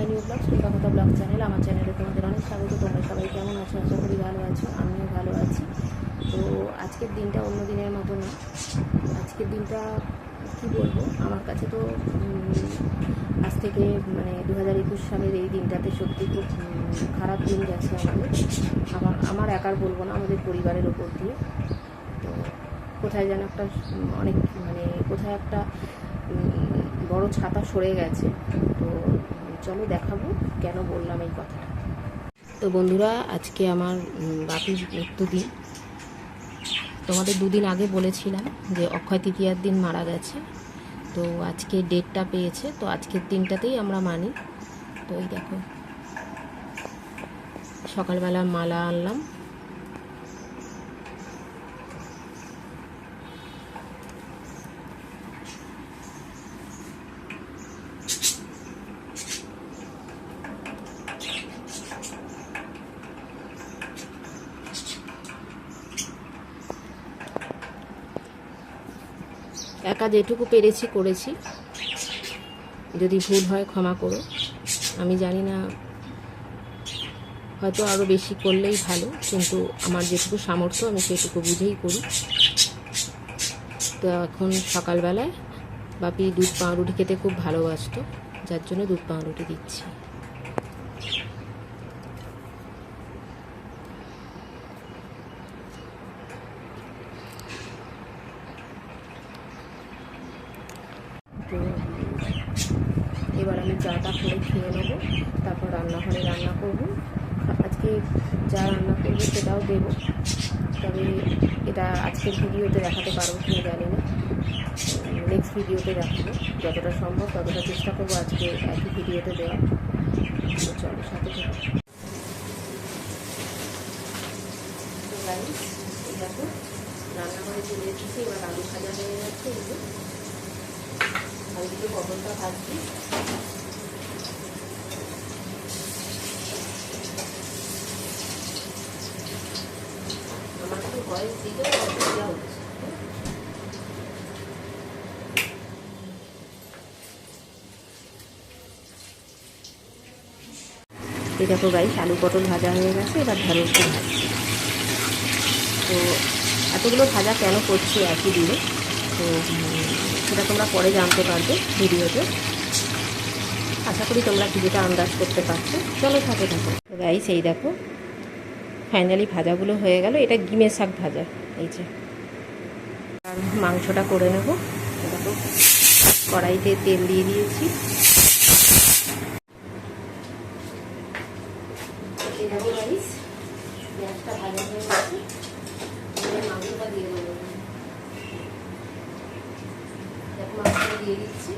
My new blog সুন্দর কথা blog channel আমার চ্যানেলে তোমাদের অনেক স্বাগত। তোমরা সবাই কেমন আছো? আশা করি ভালো আছো, আমিও ভালো আছি। তো আজকের দিনটা অন্য দিনের মতো না। আজকের দিনটা কী বলব? আমার কাছে তো আজ থেকে মানে দু হাজার একুশ সালের এই দিনটাতে সত্যি খুব খারাপ দিন গেছে আমাদের। আমার আমার একার বলব না, আমাদের পরিবারের ওপর দিয়ে। তো কোথায় যেন একটা অনেক মানে কোথায় একটা বড় ছাতা সরে গেছে। তো চলো দেখাবো কেন বললাম এই কথাটা। তো বন্ধুরা, আজকে আমার বাপির মৃত্যুদিন তোমাদের দুদিন আগে বলেছিলাম যে অক্ষয় তৃতীয়ার দিন মারা গেছে। তো আজকে ডেটটা পেয়েছে, তো আজকের দিনটাতেই আমরা মানি। তো এই দেখো, সকালবেলা মালা আনলাম। একা যেটুকু পেরেছি, করেছি। যদি ভুল হয় ক্ষমা করো। আমি জানি না, হয়তো আরও বেশি করলেই ভালো, কিন্তু আমার যেটুকু সামর্থ্য, আমি সেটুকু বুঝেই করি। তো এখন সকালবেলায় বাপি দুধ পাউরুটি খেতে খুব ভালোবাসতো, যার জন্য দুধ পাউরুটি দিচ্ছি। তো এবার আমি চাটা করে খেয়ে নেব, তারপর রান্নাঘরে রান্না করব। আজকে যা রান্না করব সেটাও দেবো, তবে এটা আজকের ভিডিওতে দেখাতে পারব কি জানি না। নেক্সট ভিডিওতে দেখাবো, যতটা সম্ভব ততটা চেষ্টা করব আজকে একই ভিডিওতে দেওয়া চলো, সাথে রান্নাঘরে চলে এসেছি, এবার আলু ভাজা হয়ে যাচ্ছে আর এদিকে পটলটা ভাজছি। আমার একটু ভয়েস এই দেখো গাইস আলু পটল ভাজা হয়ে গেছে, এবার ভাজছি। তো এতগুলো ভাজা কেন করছি একই দিনে? তো সেটা তোমরা পরে জানতে পারবে ভিডিওতে। আশা করি তোমরা কিছুটা আন্দাজ করতে পারছ। চলো থাকে। থাকো গাই সেই দেখো ফাইনালি ভাজাগুলো হয়ে গেল। এটা গিমের শাক ভাজা, এই যে। আর মাংসটা করে নেব। দেখো, কড়াইতে তেল দিয়ে দিয়েছি এই দেখো গাইস পেঁয়াজটা ভাজা হয়ে গেছে এবারে মাংসটা দিয়ে দেবো দেখো মাংসটা দিয়ে দিচ্ছি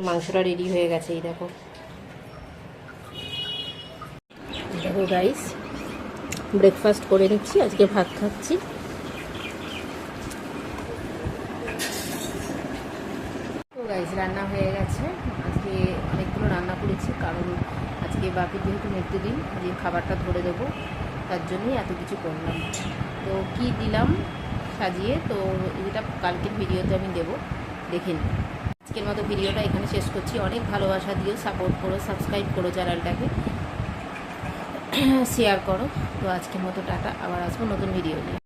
আমার মাংসটা রেডি হয়ে গেছে, এই দেখো। দেখো গাইস ব্রেকফাস্ট করে নিচ্ছি, আজকে ভাত খাচ্ছি। গাইস রান্না হয়ে গেছে। আজকে অনেকগুলো রান্না করেছি, কারণ আজকে বাকি যেহেতু মৃত্যুদিন যে খাবারটা ধরে দেবো, তার জন্যই এত কিছু করলাম। তো কি দিলাম সাজিয়ে, তো এটা কালকের ভিডিওতে আমি দেবো, দেখে নিন আজকের মতো ভিডিওটা এখানে শেষ করছি। অনেক ভালোবাসা দিও সাপোর্ট করো সাবস্ক্রাইব করো চ্যানেলটাকে। শেয়ার করো। তো আজকের মতো টাটা। আবার আসব নতুন ভিডিও নিয়ে।